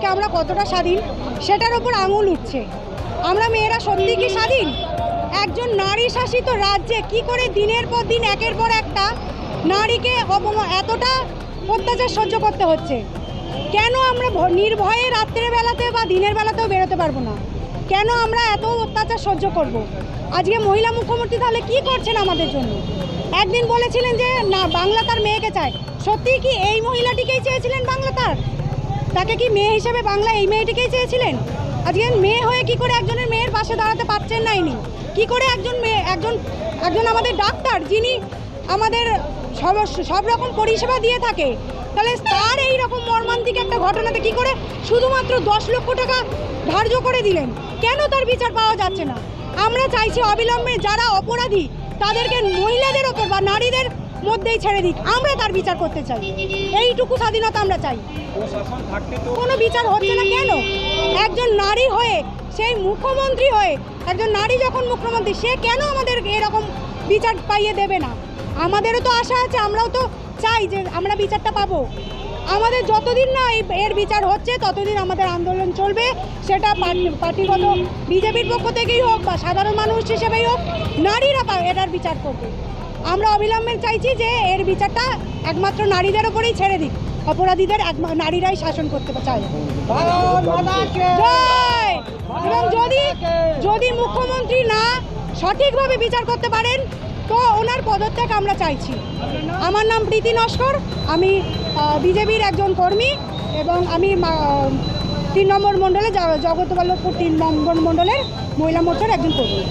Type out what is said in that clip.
আজকে আমরা কতটা স্বাধীন? সেটার ওপর আঙুল উঠছে। আমরা মেয়েরা সত্যি কি স্বাধীন? একজন নারী শাসিত রাজ্যে কি করে দিনের পর দিন, একের পর একটা নারীকে এতটা অত্যাচার সহ্য করতে হচ্ছে? কেন আমরা নির্ভয়ে রাত্রের বেলাতে বা দিনের বেলাতেও বেরোতে পারব না? কেন আমরা এত অত্যাচার সহ্য করব। আজকে মহিলা মুখ্যমন্ত্রী তাহলে কি করছেন আমাদের জন্য? একদিন বলেছিলেন যে, না, বাংলা তার মেয়েকে চায় সত্যিই কি এই মহিলাটিকেই চেয়েছিলেন বাংলা তার? তাকে কি মেয়ে হিসেবে বাংলা এই মেয়েটিকেই চেয়েছিলেন? আজকে মেয়ে হয়ে কি করে একজনের মেয়ের পাশে দাঁড়াতে পারছেন না ইনি? কি করে একজন মেয়ে, একজন একজন আমাদের ডাক্তার যিনি আমাদের সব সব রকম পরিষেবা দিয়ে থাকে? তাহলে তার এই রকম মর্মান্তিক একটা ঘটনাতে কি করে শুধুমাত্র দশ লক্ষ টাকা ধার্য করে দিলেন? কেন তার বিচার পাওয়া যাচ্ছে না? আমরা চাইছি অবিলম্বে যারা অপরাধী, তাদেরকে মহিলাদের ওপর বা নারীদের মধ্যেই ছেড়ে দিক আমরা তার বিচার করতে চাই। এইটুকু স্বাধীনতা আমরা চাই। কোনো বিচার হচ্ছে না কেন? একজন নারী হয়ে, সেই মুখ্যমন্ত্রী হয়ে, একজন নারী যখন মুখ্যমন্ত্রী, সে কেন আমাদের এরকম বিচার পাইয়ে দেবে না? আমাদেরও তো আশা আছে, আমরাও তো চাই যে আমরা বিচারটা পাবো। আমাদের যতদিন না এর বিচার হচ্ছে, ততদিন আমাদের আন্দোলন চলবে। সেটা পার্টি- পার্টিগত বিজেপির পক্ষ থেকেই হোক বা সাধারণ মানুষ হিসেবেই হোক, নারীরা এটার বিচার করবে। আমরা অবিলম্বে চাইছি যে এর বিচারটা একমাত্র নারীদের ওপরেই ছেড়ে দিক। অপরাধীদের নারীরাই শাসন করতে চায়। এবং যদি যদি মুখ্যমন্ত্রী না সঠিকভাবে বিচার করতে পারেন, তো ওনার পদত্যাগ আমরা চাইছি। আমার নাম প্রীতি নস্কর, আমি বিজেপির একজন কর্মী এবং আমি তিন নম্বর মণ্ডলে জগৎবল্লভপুর তিন নম্বর মণ্ডলের মহিলা মোর্চার একজন কর্মী।